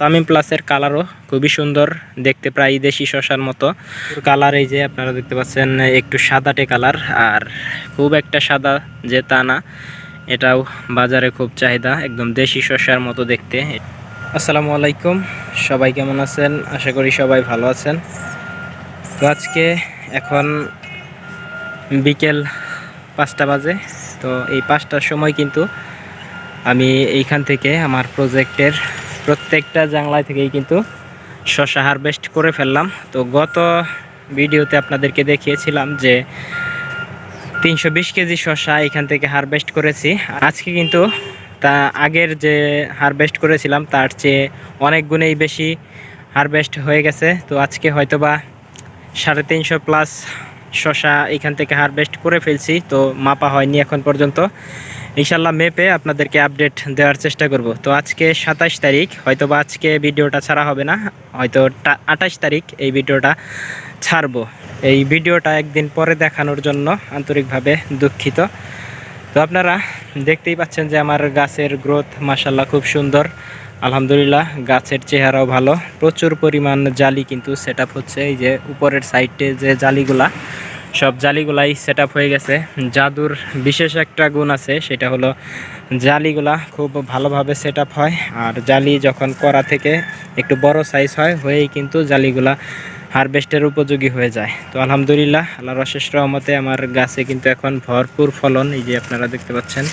তামিম প্লাসের কালারও খুবই সুন্দর। দেখতে প্রায় দেশি শশার মতো। কালার এই যে আপনারা দেখতে পাচ্ছেন, একটু সাদাটে কালার আর খুব একটা সাদা যে তা না, এটাও বাজারে খুব চাহিদা, একদম দেশি শশার মতো দেখতে। আসসালামু আলাইকুম, সবাই কেমন আছেন? আশা করি সবাই ভালো আছেন। তো আজকে এখন বিকেল পাঁচটা বাজে, তো এই পাঁচটার সময় কিন্তু আমি এইখান থেকে আমার প্রজেক্টের প্রত্যেকটা জাংলায় থেকেই কিন্তু শশা হারভেস্ট করে ফেললাম। তো গত ভিডিওতে আপনাদেরকে দেখিয়েছিলাম যে তিনশো বিশ কেজি শশা এখান থেকে হারভেস্ট করেছি। আজকে কিন্তু তা আগের যে হারভেস্ট করেছিলাম, তার চেয়ে অনেক গুণেই বেশি হারভেস্ট হয়ে গেছে। তো আজকে হয়তোবা সাড়ে তিনশো প্লাস শশা এখান থেকে হারভেস্ট করে ফেলছি। তো মাপা হয়নি এখন পর্যন্ত। ইনশাল্লাহ মেপে আপনাদেরকে আপডেট দেওয়ার চেষ্টা করব। তো আজকে সাতাশ তারিখ হয়তো বা আজকে ভিডিওটা ছাড়া হবে না, হয়তো আঠাশ তারিখ এই ভিডিওটা ছাড়বো। এই ভিডিওটা একদিন পরে দেখানোর জন্য আন্তরিকভাবে দুঃখিত। তো আপনারা দেখতেই পাচ্ছেন যে আমার গাছের গ্রোথ মাসাল্লাহ খুব সুন্দর। আলহামদুলিল্লাহ গাছের চেহারাও ভালো। প্রচুর পরিমাণ জালি কিন্তু সেট হচ্ছে। এই যে উপরের সাইডে যে জালিগুলা সব জালিগুলাই সেট হয়ে গেছে। জাদুর বিশেষ একটা গুণ আছে, সেটা হলো জালিগুলা খুব ভালোভাবে সেট হয়। আর জালি যখন করা থেকে একটু বড় সাইজ হয়, হয়েই কিন্তু জালিগুলা হারভেস্টের উপযোগী হয়ে যায়। তো আলহামদুলিল্লাহ, আল্লাহর অশেষ রহমতে আমার গাছে কিন্তু এখন ভরপুর ফলন। এই যে আপনারা দেখতে পাচ্ছেন,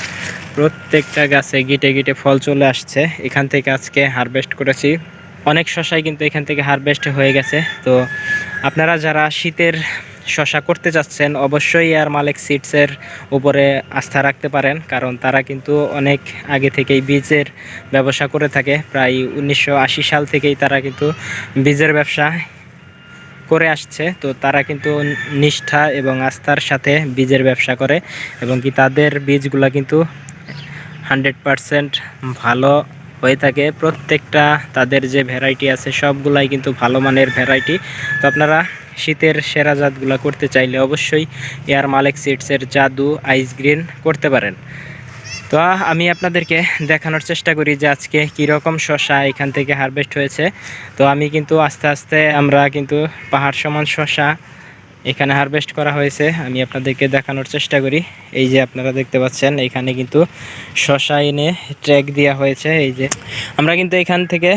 প্রত্যেকটা গাছে গিটে গিটে ফল চলে আসছে। এখান থেকে আজকে হারভেস্ট করেছি। অনেক শশাই কিন্তু এখান থেকে হারভেস্ট হয়ে গেছে। তো আপনারা যারা শীতের শশা করতে যাচ্ছেন, অবশ্যই এয়ার মালিক সিডসের উপরে আস্থা রাখতে পারেন, কারণ তারা কিন্তু অনেক আগে থেকেই বীজের ব্যবসা করে থাকে। প্রায় উনিশশো আশি সাল থেকেই তারা কিন্তু বীজের ব্যবসা করে আসছে। তো তারা কিন্তু নিষ্ঠা এবং আস্থার সাথে বীজের ব্যবসা করে এবং কি তাদের বীজগুলা কিন্তু হান্ড্রেড পারসেন্ট ভালো হয়ে থাকে। প্রত্যেকটা তাদের যে ভ্যারাইটি আছে, সবগুলাই কিন্তু ভালো মানের ভ্যারাইটি। তো আপনারা শীতের সেরা জাতগুলো করতে চাইলে অবশ্যই এয়ার মালেক সিডসের জাদু আইস গ্রিন করতে পারেন। তো আমি আপনাদেরকে দেখানোর চেষ্টা করি যে আজকে কীরকম শশা এখান থেকে হারভেস্ট হয়েছে। তো আমি কিন্তু আস্তে আস্তে আমরা কিন্তু পাহাড় সমান শশা এখানে হারভেস্ট করা হয়েছে। আমি আপনাদেরকে দেখানোর চেষ্টা করি। এই যে আপনারা দেখতে পাচ্ছেন, এখানে কিন্তু শশা এনে ট্র্যাক দেওয়া হয়েছে। এই যে আমরা কিন্তু এখান থেকে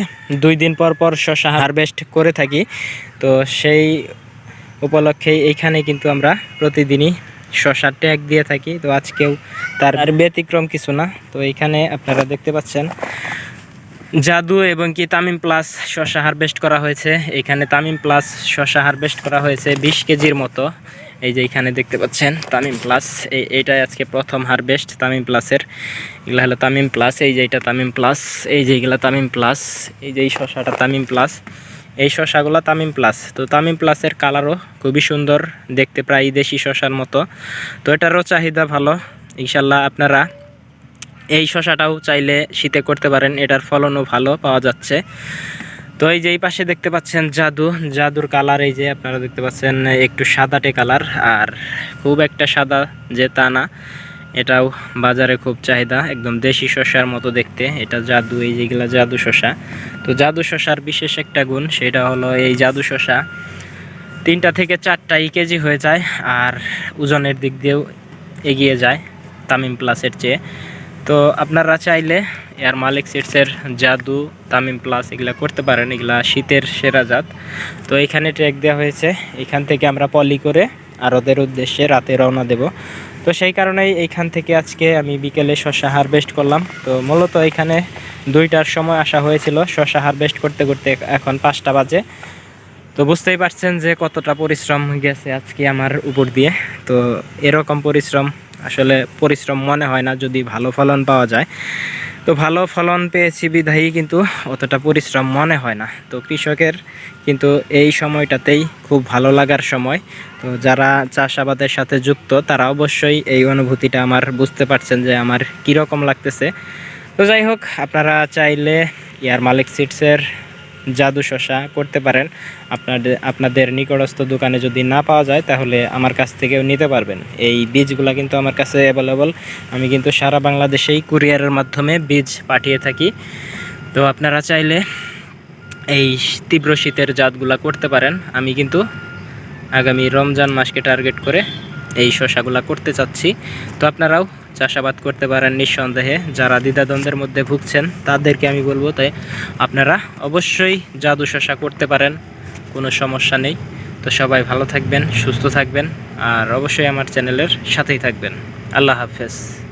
দুই দিন পর পর শশা হারভেস্ট করে থাকি। তো সেই উপলক্ষেই এইখানে কিন্তু আমরা প্রতিদিনই শশা ট্যাগ দিয়ে থাকি। তো আজকেও তার আর ব্যতিক্রম কিছু না। তো এখানে আপনারা দেখতে পাচ্ছেন, জাদু এবং কি তামিম প্লাস শশা হারভেস্ট করা হয়েছে। এখানে তামিম প্লাস শশা হারভেস্ট করা হয়েছে বিশ কেজির মতো। এই যে এখানে দেখতে পাচ্ছেন, তামিম প্লাস এই এইটাই আজকে প্রথম হারভেস্ট তামিম প্লাসের এগুলো হলো তামিম প্লাস এই যে এটা তামিম প্লাস এই যে এগুলো তামিম প্লাস এই যে এই শশাটা তামিম প্লাস এই শশাগুলো তামিম প্লাস। তো তামিম প্লাসের কালারও খুবই সুন্দর, দেখতে প্রায় দেশি শশার মতো। তো এটারও চাহিদা ভালো। ইনশাল্লাহ আপনারা এই শশাটাও চাইলে শীতে করতে পারেন। এটার ফলনও ভালো পাওয়া যাচ্ছে। তো এই যে এই পাশে দেখতে পাচ্ছেন জাদু। জাদুর কালার এই যে আপনারা দেখতে পাচ্ছেন, একটু সাদাটে কালার। আর খুব একটা সাদা যে তা না। এটাও বাজারে খুব চাহিদা, একদম দেশি শশার মতো দেখতে। এটা জাদু, এই যেগুলা জাদু শশা তো জাদু শশার বিশেষ একটা গুণ, সেটা হলো এই জাদু শশা তিনটা থেকে চারটা কেজি হয়ে যায় আর ওজনের দিক দিয়েও এগিয়ে যায় তামিম প্লাসের চেয়ে। তো আপনারা চাইলে এয়ার মালিক সিটসের জাদু, তামিম প্লাস এগুলা করতে পারেন, এগুলা শীতের সেরা জাত। তো এখানে ট্র্যাক দেওয়া হয়েছে, এখান থেকে আমরা পলি করে আর ওদের উদ্দেশ্যে রাতে রওনা দেব। তো সেই কারণেই এইখান থেকে আজকে আমি বিকেলে শশা হারভেস্ট করলাম। তো মূলত এখানে দুইটার সময় আসা হয়েছিল শশা হারভেস্ট করতে করতে এখন পাঁচটা বাজে। তো বুঝতেই পারছেন যে কতটা পরিশ্রম গেছে আজকে আমার উপর দিয়ে। তো এরকম পরিশ্রম আসলে পরিশ্রম মনে হয় না যদি ভালো ফলন পাওয়া যায়। তো ভালো ফলন পেয়েছি বিধায়ী, কিন্তু অতটা পরিশ্রম মনে হয় না। তো কৃষকের কিন্তু এই সময়টাতেই খুব ভালো লাগার সময়। তো যারা চাষাবাদের সাথে যুক্ত, তারা অবশ্যই এই অনুভূতিটা আমার বুঝতে পারছেন যে আমার কীরকম লাগতেছে। তো যাই হোক, আপনারা চাইলে ইয়ার মালিক সিটসের জাদু শশা করতে পারেন। আপনাদের আপনাদের নিকটস্থ দোকানে যদি না পাওয়া যায়, তাহলে আমার কাছ থেকেও নিতে পারবেন। এই বীজগুলো কিন্তু আমার কাছে অ্যাভেলেবল আমি কিন্তু সারা বাংলাদেশেই কুরিয়ারের মাধ্যমে বীজ পাঠিয়ে থাকি। তো আপনারা চাইলে এই তীব্র শীতের জাতগুলা করতে পারেন। আমি কিন্তু আগামী রমজান মাসকে টার্গেট করে এই শশাগুলা করতে চাচ্ছি। তো আপনারাও চাষাবাদ করতে পারেন নিঃসন্দেহে। যারা দ্বিধাদ্বন্দ্বের মধ্যে ভুগছেন, তাদেরকে আমি বলব তাই আপনারা অবশ্যই জাদু শশা করতে পারেন, কোনো সমস্যা নেই। তো সবাই ভালো থাকবেন, সুস্থ থাকবেন, আর অবশ্যই আমার চ্যানেলের সাথেই থাকবেন। আল্লাহ হাফেজ।